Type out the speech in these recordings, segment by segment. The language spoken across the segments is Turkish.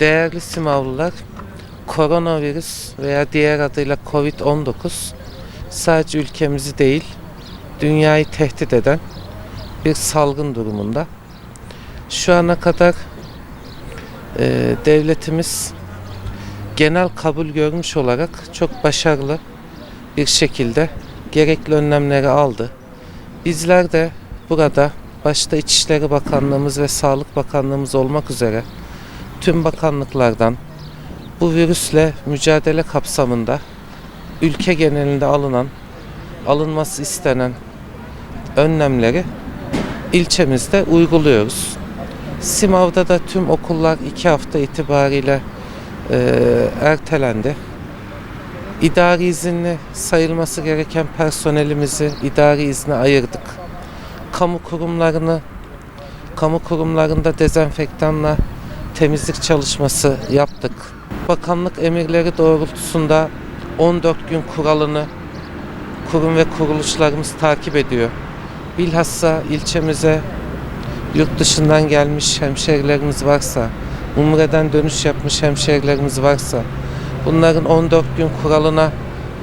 Değerli Simavlılar, koronavirüs veya diğer adıyla Covid-19 sadece ülkemizi değil, dünyayı tehdit eden bir salgın durumunda. Şu ana kadar e, devletimiz genel kabul görmüş olarak çok başarılı bir şekilde gerekli önlemleri aldı. Bizler de burada başta İçişleri Bakanlığımız ve Sağlık Bakanlığımız olmak üzere tüm bakanlıklardan bu virüsle mücadele kapsamında ülke genelinde alınan, alınması istenen önlemleri ilçemizde uyguluyoruz. Simav'da da tüm okullar iki hafta itibariyle eee, ertelendi. İdari izinli sayılması gereken personelimizi idari izne ayırdık. Kamu kurumlarını, kamu kurumlarında dezenfektanla temizlik çalışması yaptık. Bakanlık emirleri doğrultusunda 14 gün kuralını kurum ve kuruluşlarımız takip ediyor. Bilhassa ilçemize yurt dışından gelmiş hemşehrilerimiz varsa, Umre'den dönüş yapmış hemşehrilerimiz varsa, bunların 14 gün kuralına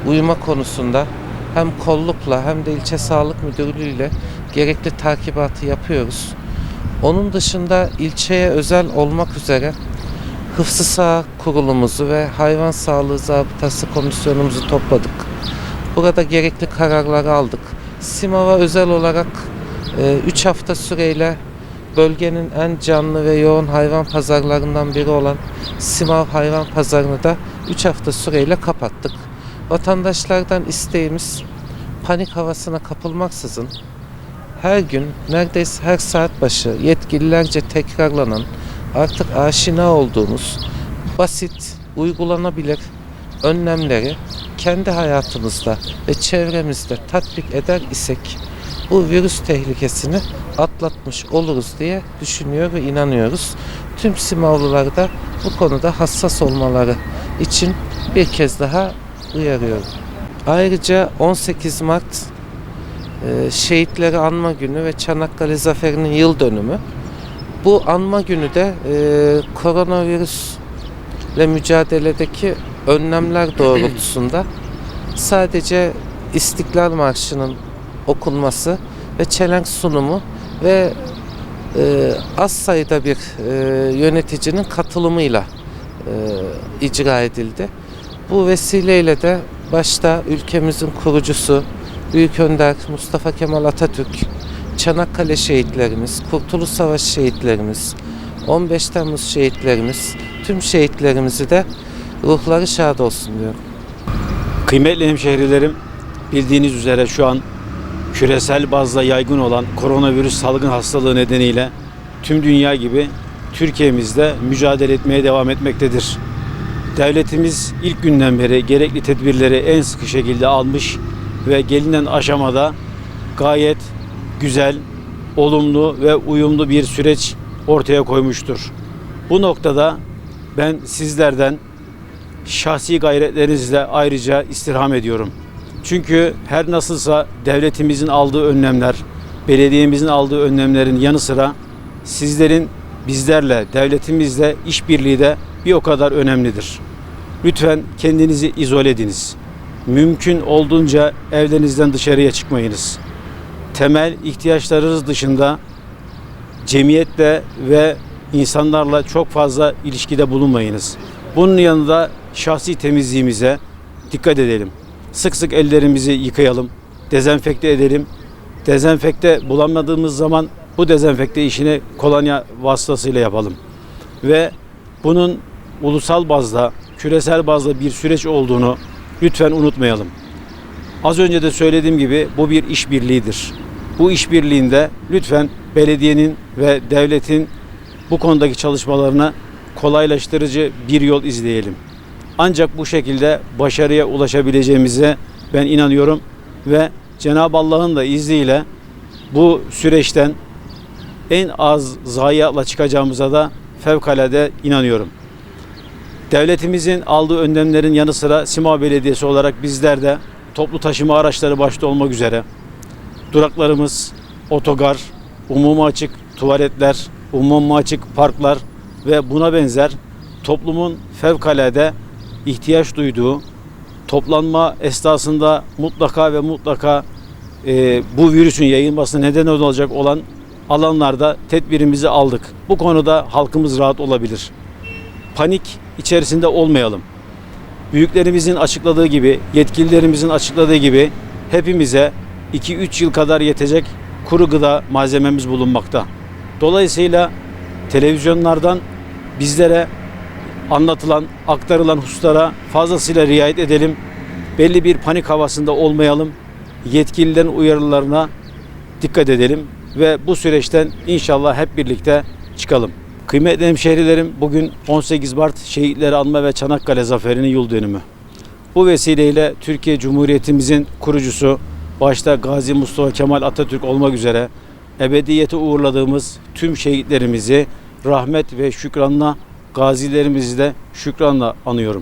uyma konusunda hem kollukla hem de ilçe sağlık müdürlüğü ile gerekli takibatı yapıyoruz. Onun dışında ilçeye özel olmak üzere Hıfzı Sağ kurulumuzu ve hayvan sağlığı zabıtası komisyonumuzu topladık. Burada gerekli kararları aldık. Simav'a özel olarak 3 hafta süreyle bölgenin en canlı ve yoğun hayvan pazarlarından biri olan Simav Hayvan Pazarı'nı da 3 hafta süreyle kapattık. Vatandaşlardan isteğimiz panik havasına kapılmaksızın her gün neredeyse her saat başı yetkililerce tekrarlanan artık aşina olduğumuz basit, uygulanabilir önlemleri kendi hayatımızda ve çevremizde tatbik eder isek bu virüs tehlikesini atlatmış oluruz diye düşünüyor ve inanıyoruz. Tüm Simavlılar da bu konuda hassas olmaları için bir kez daha uyarıyorum. Ayrıca 18 Mart şehitleri anma günü ve Çanakkale Zaferi'nin yıl dönümü. Bu anma günü de e, koronavirüsle mücadeledeki önlemler doğrultusunda sadece İstiklal Marşı'nın okunması ve çelenk sunumu ve e, az sayıda bir e, yöneticinin katılımıyla e, icra edildi. Bu vesileyle de başta ülkemizin kurucusu Büyük Önder Mustafa Kemal Atatürk, Çanakkale şehitlerimiz, Kurtuluş Savaşı şehitlerimiz, 15 Temmuz şehitlerimiz, tüm şehitlerimizi de ruhları şad olsun diyorum. Kıymetli hemşehrilerim, bildiğiniz üzere şu an küresel bazda yaygın olan koronavirüs salgın hastalığı nedeniyle tüm dünya gibi Türkiye'mizde mücadele etmeye devam etmektedir. Devletimiz ilk günden beri gerekli tedbirleri en sıkı şekilde almış ve gelinen aşamada gayet güzel, olumlu ve uyumlu bir süreç ortaya koymuştur. Bu noktada ben sizlerden şahsi gayretlerinizle ayrıca istirham ediyorum. Çünkü her nasılsa devletimizin aldığı önlemler, belediyemizin aldığı önlemlerin yanı sıra sizlerin bizlerle, devletimizle işbirliği de bir o kadar önemlidir. Lütfen kendinizi izole ediniz. Mümkün olduğunca evlerinizden dışarıya çıkmayınız. Temel ihtiyaçlarınız dışında cemiyetle ve insanlarla çok fazla ilişkide bulunmayınız. Bunun yanında şahsi temizliğimize dikkat edelim. Sık sık ellerimizi yıkayalım, dezenfekte edelim. Dezenfekte bulamadığımız zaman bu dezenfekte işini kolonya vasıtasıyla yapalım. Ve bunun ulusal bazda, küresel bazda bir süreç olduğunu lütfen unutmayalım. Az önce de söylediğim gibi bu bir işbirliğidir. Bu işbirliğinde lütfen belediyenin ve devletin bu konudaki çalışmalarına kolaylaştırıcı bir yol izleyelim. Ancak bu şekilde başarıya ulaşabileceğimize ben inanıyorum ve Cenab-ı Allah'ın da izniyle bu süreçten en az zayiatla çıkacağımıza da fevkalade inanıyorum. Devletimizin aldığı önlemlerin yanı sıra Sima Belediyesi olarak bizler de toplu taşıma araçları başta olmak üzere duraklarımız, otogar, umuma açık tuvaletler, umuma açık parklar ve buna benzer toplumun fevkalade ihtiyaç duyduğu toplanma esnasında mutlaka ve mutlaka e, bu virüsün yayılmasına neden olacak olan alanlarda tedbirimizi aldık. Bu konuda halkımız rahat olabilir. Panik içerisinde olmayalım. Büyüklerimizin açıkladığı gibi, yetkililerimizin açıkladığı gibi hepimize 2-3 yıl kadar yetecek kuru gıda malzememiz bulunmakta. Dolayısıyla televizyonlardan bizlere anlatılan, aktarılan hususlara fazlasıyla riayet edelim. Belli bir panik havasında olmayalım. Yetkililerin uyarılarına dikkat edelim ve bu süreçten inşallah hep birlikte çıkalım. Kıymetli hemşehrilerim bugün 18 Mart Şehitleri Anma ve Çanakkale Zaferi'nin yıl dönümü. Bu vesileyle Türkiye Cumhuriyetimizin kurucusu başta Gazi Mustafa Kemal Atatürk olmak üzere ebediyete uğurladığımız tüm şehitlerimizi rahmet ve şükranla gazilerimizi de şükranla anıyorum.